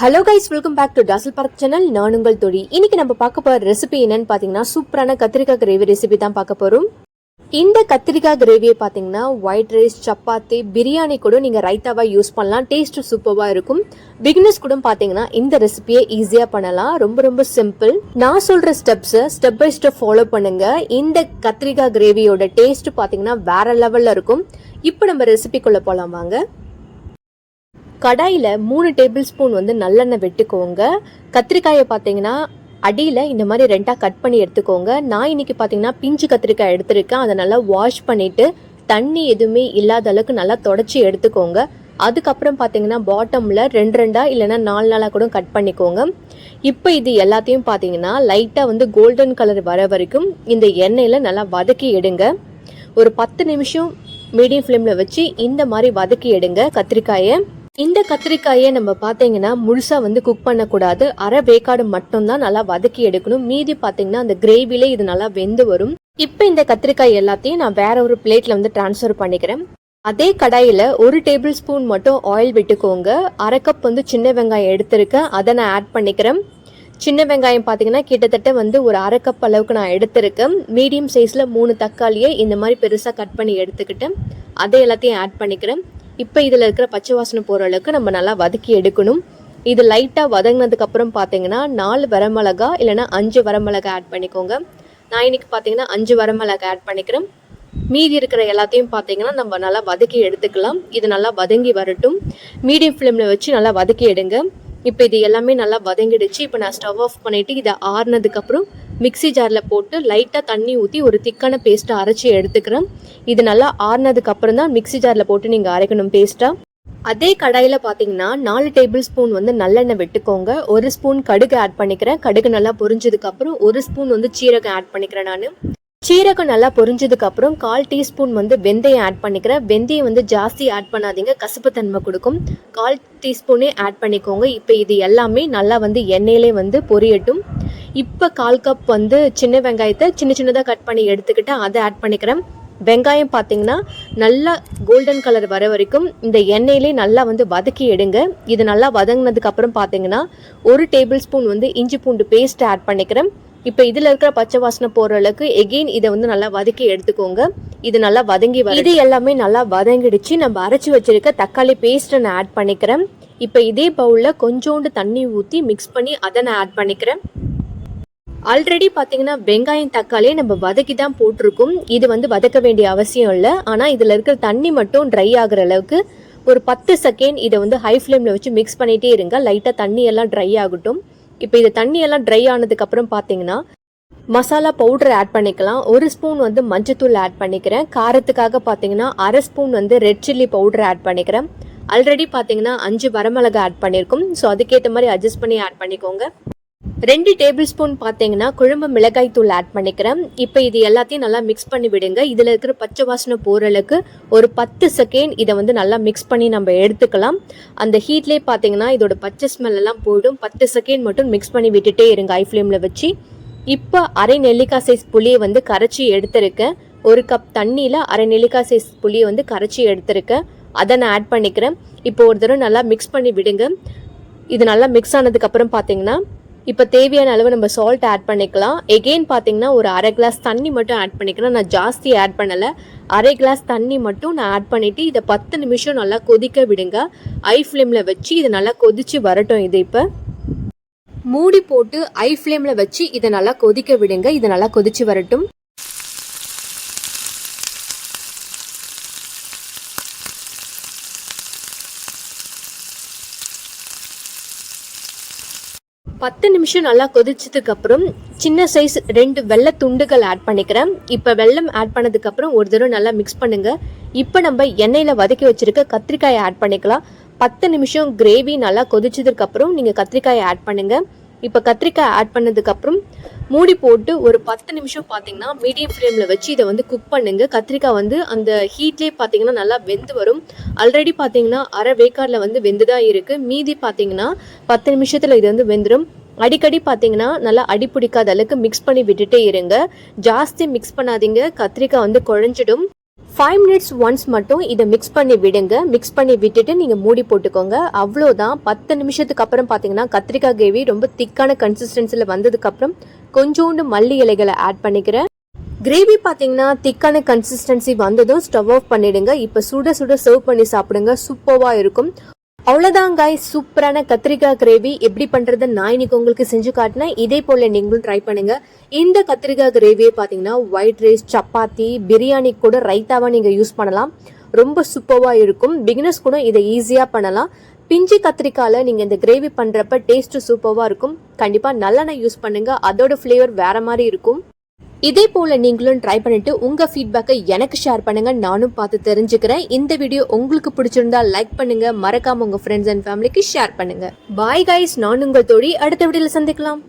Hello guys welcome back to dazzle park channel நான் உங்கள் தொழி. இன்னைக்கு நம்ம பார்க்க போற ரெசிபி என்னன்னு பாத்தீங்கன்னா சூப்பரான கத்திரிக்காய் கிரேவி ரெசிபி தான் பார்க்க போறோம். இந்த கத்திரிக்காய் கிரேவியை பார்த்தீங்கன்னா ஒயிட் ரைஸ் சப்பாத்தி பிரியாணி கூட நீங்கள் ரைத்தாவாக யூஸ் பண்ணலாம். டேஸ்ட் சூப்பராக இருக்கும். பிகினர்ஸ் கூட பார்த்தீங்கன்னா இந்த ரெசிபியை ஈஸியாக பண்ணலாம். ரொம்ப ரொம்ப சிம்பிள் நான் சொல்கிற ஸ்டெப்ஸை ஸ்டெப் பை ஸ்டெப் ஃபாலோ பண்ணுங்க. இந்த கத்திரிக்காய் கிரேவியோட டேஸ்ட் பார்த்தீங்கன்னா வேற லெவலில் இருக்கும். இப்போ நம்ம ரெசிபிக்குள்ளே போகலாம் வாங்க. கடாயில் மூணு டேபிள் ஸ்பூன் வந்து நல்லெண்ணெய் வெட்டுக்கோங்க. கத்திரிக்காயை பார்த்தீங்கன்னா அடியில் இந்த மாதிரி ரெண்டாக கட் பண்ணி எடுத்துக்கோங்க. நான் இன்னைக்கு பார்த்தீங்கன்னா பிஞ்சு கத்திரிக்காய் எடுத்திருக்கேன். அதை நல்லா வாஷ் பண்ணிட்டு தண்ணி எதுவுமே இல்லாத அளவுக்கு நல்லா தொடச்சி எடுத்துக்கோங்க. அதுக்கப்புறம் பார்த்தீங்கன்னா பாட்டமில் ரெண்டு ரெண்டாக இல்லைன்னா நாலு நாளாக கூட கட் பண்ணிக்கோங்க. இப்போ இது எல்லாத்தையும் பார்த்தீங்கன்னா லைட்டாக வந்து கோல்டன் கலர் வர வரைக்கும் இந்த எண்ணெயில் நல்லா வதக்கி எடுங்க. ஒரு பத்து நிமிஷம் மீடியம் ஃப்ளேமில் வச்சு இந்த மாதிரி வதக்கி எடுங்க கத்திரிக்காயை. இந்த கத்திரிக்காயை நம்ம பார்த்தீங்கன்னா முழுசாக வந்து குக் பண்ணக்கூடாது. அரை வேக்காடு மட்டும்தான் நல்லா வதக்கி எடுக்கணும். மீதி பார்த்தீங்கன்னா அந்த கிரேவிலே இது நல்லா வெந்து வரும். இப்போ இந்த கத்திரிக்காய் எல்லாத்தையும் நான் வேற ஒரு பிளேட்ல வந்து டிரான்ஸ்ஃபர் பண்ணிக்கிறேன். அதே கடாயில ஒரு டேபிள் ஸ்பூன் மட்டும் ஆயில் விட்டுக்கோங்க. அரை கப் வந்து சின்ன வெங்காயம் எடுத்திருக்கேன். அதை நான் ஆட் பண்ணிக்கிறேன். சின்ன வெங்காயம் பார்த்தீங்கன்னா கிட்டத்தட்ட வந்து ஒரு அரை கப் அளவுக்கு நான் எடுத்திருக்கேன். மீடியம் சைஸில் மூணு தக்காளியை இந்த மாதிரி பெருசாக கட் பண்ணி எடுத்துக்கிட்டேன். அதை எல்லாத்தையும் ஆட் பண்ணிக்கிறேன். இப்போ இதில் இருக்கிற பச்சை வாசனை போகிற அளவுக்கு நம்ம நல்லா வதக்கி எடுக்கணும். இது லைட்டாக வதங்கினதுக்கப்புறம் பார்த்தீங்கன்னா நாலு வரமிளகா இல்லைன்னா அஞ்சு வரமிளகா ஆட் பண்ணிக்கோங்க. நான் இன்னைக்கு பார்த்தீங்கன்னா அஞ்சு வரமிளகா ஆட் பண்ணிக்கிறேன். மீதி இருக்கிற எல்லாத்தையும் பார்த்தீங்கன்னா நம்ம நல்லா வதக்கி எடுத்துக்கலாம். இது நல்லா வதங்கி வரட்டும். மீடியம் ஃப்ளேமில் வச்சு நல்லா வதக்கி எடுங்க. இப்போ இது எல்லாமே நல்லா வதங்கிடுச்சு. இப்போ நான் ஸ்டவ் ஆஃப் பண்ணிவிட்டு இதை ஆறுனதுக்கப்புறம் மிக்ஸி ஜாரில் போட்டு லைட்டாக தண்ணி ஊற்றி ஒரு திக்கான பேஸ்ட்டை அரைச்சி எடுத்துக்கிறேன். இது நல்லா ஆறுனதுக்கப்புறம் தான் மிக்ஸி ஜாரில் போட்டு நீங்கள் அரைக்கணும் பேஸ்ட்டாக அதே கடாயில் பார்த்தீங்கன்னா நாலு டேபிள் ஸ்பூன் வந்து நல்லெண்ணெய் விட்டுக்கோங்க. ஒரு ஸ்பூன் கடுகு ஆட் பண்ணிக்கிறேன். கடுகு நல்லா பொரிஞ்சதுக்கப்புறம் ஒரு ஸ்பூன் வந்து சீரகம் ஆட் பண்ணிக்கிறேன் நான். சீரகம் நல்லா பொரிஞ்சதுக்கப்புறம் கால் டீஸ்பூன் வந்து வெந்தயம் ஆட் பண்ணிக்கிறேன். வெந்தயம் வந்து ஜாஸ்தி ஆட் பண்ணாதீங்க. கசப்பு தன்மை கொடுக்கும். கால் டீஸ்பூனே ஆட் பண்ணிக்கோங்க. இப்போ இது எல்லாமே நல்லா வந்து எண்ணெயிலே வந்து பொரியட்டும். இப்போ கால் கப் வந்து சின்ன வெங்காயத்தை சின்ன சின்னதாக கட் பண்ணி எடுத்துக்கிட்டு அதை ஆட் பண்ணிக்கிறேன். வெங்காயம் பார்த்தீங்கன்னா நல்லா கோல்டன் கலர் வர வரைக்கும் இந்த எண்ணெயிலே நல்லா வந்து வதக்கி எடுங்க. இது நல்லா வதங்கினதுக்கப்புறம் பார்த்தீங்கன்னா ஒரு டேபிள் ஸ்பூன் வந்து இஞ்சி பூண்டு பேஸ்ட் ஆட் பண்ணிக்கிறேன். இப்போ இதில் இருக்கிற பச்சை வாசனை போகிற அளவுக்கு எகெயின் இதை வந்து நல்லா வதக்கி எடுத்துக்கோங்க. இது நல்லா வதங்கி வரும் இது எல்லாமே நல்லா வதங்கிடுச்சு. நம்ம அரைச்சி வச்சிருக்க தக்காளி பேஸ்ட்டை நான் ஆட் பண்ணிக்கிறேன். இப்போ இதே பவுலில் கொஞ்சோண்டு தண்ணி ஊற்றி மிக்ஸ் பண்ணி அதை நான் ஆட் பண்ணிக்கிறேன். ஆல்ரெடி பார்த்தீங்கன்னா வெங்காயம் தக்காளியை நம்ம வதக்கி தான் போட்டிருக்கோம். இது வந்து வதக்க வேண்டிய அவசியம் இல்லை. ஆனால் இதில் இருக்கிற தண்ணி மட்டும் ட்ரை ஆகுற அளவுக்கு ஒரு பத்து செகண்ட் இதை வந்து ஹை ஃப்ளேமில் வச்சு மிக்ஸ் பண்ணிகிட்டே இருங்க. லைட்டாக தண்ணி எல்லாம் ட்ரை ஆகட்டும். இப்போ இது தண்ணி எல்லாம் ட்ரை ஆனதுக்கப்புறம் பார்த்தீங்கன்னா மசாலா பவுடர் ஆட் பண்ணிக்கலாம். ஒரு ஸ்பூன் வந்து மஞ்சத்தூள் ஆட் பண்ணிக்கிறேன். காரத்துக்காக பார்த்தீங்கன்னா அரை ஸ்பூன் வந்து ரெட் சில்லி பவுடர் ஆட் பண்ணிக்கிறேன். ஆல்ரெடி பார்த்தீங்கன்னா அஞ்சு வரமிளகா ஆட் பண்ணியிருக்கோம். ஸோ அதுக்கேற்ற மாதிரி அட்ஜஸ்ட் பண்ணி ஆட் பண்ணிக்கோங்க. ரெண்டு டேபிள் ஸ்பூன் பார்த்தீங்கன்னா குழம்பு மிளகாய் தூள் ஆட் பண்ணிக்கிறேன். இப்போ இது எல்லாத்தையும் நல்லா மிக்ஸ் பண்ணி விடுங்க. இதில் இருக்கிற பச்சை வாசனை போகிற அளவுக்கு ஒரு பத்து செகண்ட் இதை வந்து நல்லா மிக்ஸ் பண்ணி நம்ம எடுத்துக்கலாம். அந்த ஹீட்லேயே பார்த்தீங்கன்னா இதோட பச்சை ஸ்மெல் எல்லாம் போயிடும். பத்து செகண்ட் மட்டும் மிக்ஸ் பண்ணி விட்டுட்டே இருங்க ஐ ஃப்ளேமில் வச்சு. இப்போ அரை நெல்லிக்காய் சைஸ் புளியை வந்து கரைச்சி எடுத்திருக்கேன். ஒரு கப் தண்ணியில் அரை நெல்லிக்காய் சைஸ் புளியை வந்து கரைச்சி எடுத்திருக்கேன். அதை நான் ஆட் பண்ணிக்கிறேன். இப்போ ஒரு தடவை நல்லா மிக்ஸ் பண்ணி விடுங்க. இது நல்லா மிக்ஸ் ஆனதுக்கப்புறம் பார்த்தீங்கன்னா இப்போ தேவையான அளவு நம்ம சால்ட் ஆட் பண்ணிக்கலாம். எகெயின் பார்த்தீங்கன்னா ஒரு அரை கிளாஸ் தண்ணி மட்டும் ஆட் பண்ணிக்கலாம். நான் ஜாஸ்தி ஆட் பண்ணலை. அரை கிளாஸ் தண்ணி மட்டும் நான் ஆட் பண்ணிவிட்டு இதை பத்து நிமிஷம் நல்லா கொதிக்க விடுங்க. ஐ ஃப்ளேமில் வச்சு இதை நல்லா கொதித்து வரட்டும் இது இப்போ. மூடி போட்டு ஐ ஃப்ளேமில் வச்சு இதை நல்லா கொதிக்க விடுங்க. இதை நல்லா கொதிச்சு வரட்டும். பத்து நிமிஷம் நல்லா கொதிச்சதுக்கு அப்புறம் சின்ன சைஸ் ரெண்டு வெள்ளை துண்டுகள் ஆட் பண்ணிக்கிறேன். இப்போ வெள்ளம் ஆட் பண்ணதுக்கு அப்புறம் ஒரு தடவை நல்லா மிக்ஸ் பண்ணுங்க. இப்போ நம்ம எண்ணெயில் வதக்கி வச்சிருக்க கத்திரிக்காயை ஆட் பண்ணிக்கலாம். பத்து நிமிஷம் கிரேவி நல்லா கொதிச்சதுக்கு அப்புறம் நீங்கள் கத்திரிக்காயை ஆட் பண்ணுங்கள் இப்போ கத்திரிக்காய் ஆட் பண்ணதுக்கப்புறம் மூடி போட்டு ஒரு பத்து நிமிஷம் பார்த்தீங்கன்னா மீடியம் ஃப்ளேமில் வச்சு இதை வந்து குக் பண்ணுங்க. கத்திரிக்காய் வந்து அந்த ஹீட்லேயே பார்த்தீங்கன்னா நல்லா வெந்து வரும். ஆல்ரெடி பார்த்தீங்கன்னா அரை வேக்காடில் வந்து வெந்து தான் இருக்குது மீதி பார்த்தீங்கன்னா பத்து நிமிஷத்தில் இது வந்து வெந்துடும் அடிக்கடி பார்த்தீங்கன்னா நல்லா அடி பிடிக்காத அளவுக்கு மிக்ஸ் பண்ணி விட்டுட்டே இருங்க. ஜாஸ்தி மிக்ஸ் பண்ணாதீங்க. கத்திரிக்காய் வந்து குழஞ்சிடும். ஃபைவ் மினிட்ஸ் ஒன்ஸ் மட்டும் இதை மிக்ஸ் பண்ணி விடுங்க. மிக்ஸ் பண்ணி விட்டுட்டு நீங்கள் மூடி போட்டுக்கோங்க. அவ்வளோதான். பத்து நிமிஷத்துக்கு அப்புறம் பார்த்தீங்கன்னா கத்திரிக்காய் கிரேவி ரொம்ப திக்கான கன்சிஸ்டன்சியில் வந்ததுக்கப்புறம் கொஞ்சோண்டு மல்லி இலைகளை ஆட் பண்ணிக்கிறேன். கிரேவி பார்த்தீங்கன்னா திக்கான கன்சிஸ்டன்சி வந்ததும் ஸ்டவ் ஆஃப் பண்ணிடுங்க. இப்போ சுட சுட சர்வ் பண்ணி சாப்பிடுங்க. சூப்பராக இருக்கும். அவ்வளோதான் காய் சூப்பரான கத்திரிக்காய் கிரேவி எப்படி பண்ணுறது நான் இன்னைக்கு உங்களுக்கு செஞ்சு காட்டினேன். இதே போல் நீங்களும் ட்ரை பண்ணுங்கள் இந்த கத்திரிக்காய் கிரேவியை பார்த்தீங்கன்னா ஒயிட் ரைஸ் சப்பாத்தி பிரியாணி கூட ரைத்தாவாக நீங்கள் யூஸ் பண்ணலாம். ரொம்ப சூப்பராக இருக்கும். பிகினர்ஸ் கூட இதை ஈஸியாக பண்ணலாம். பிஞ்சு கத்திரிக்காயில் நீங்கள் இந்த கிரேவி பண்ணுறப்ப டேஸ்ட்டு சூப்பராக இருக்கும். கண்டிப்பாக நல்லெண்ணெய் யூஸ் பண்ணுங்கள் அதோட ஃப்ளேவர் வேறு மாதிரி இருக்கும். இதே போல நீங்களும் ட்ரை பண்ணிட்டு உங்க ஃபீட்பேக்கை எனக்கு ஷேர் பண்ணுங்க. நானும் பார்த்து தெரிஞ்சுக்கிறேன். இந்த வீடியோ உங்களுக்கு பிடிச்சிருந்தா லைக் பண்ணுங்க. மறக்காம உங்க ஃப்ரெண்ட்ஸ் அண்ட் ஃபேமிலிக்கு ஷேர் பண்ணுங்க. பாய் கைஸ் நான் உங்கள் தோழி. அடுத்த வீடியோல சந்திக்கலாம்.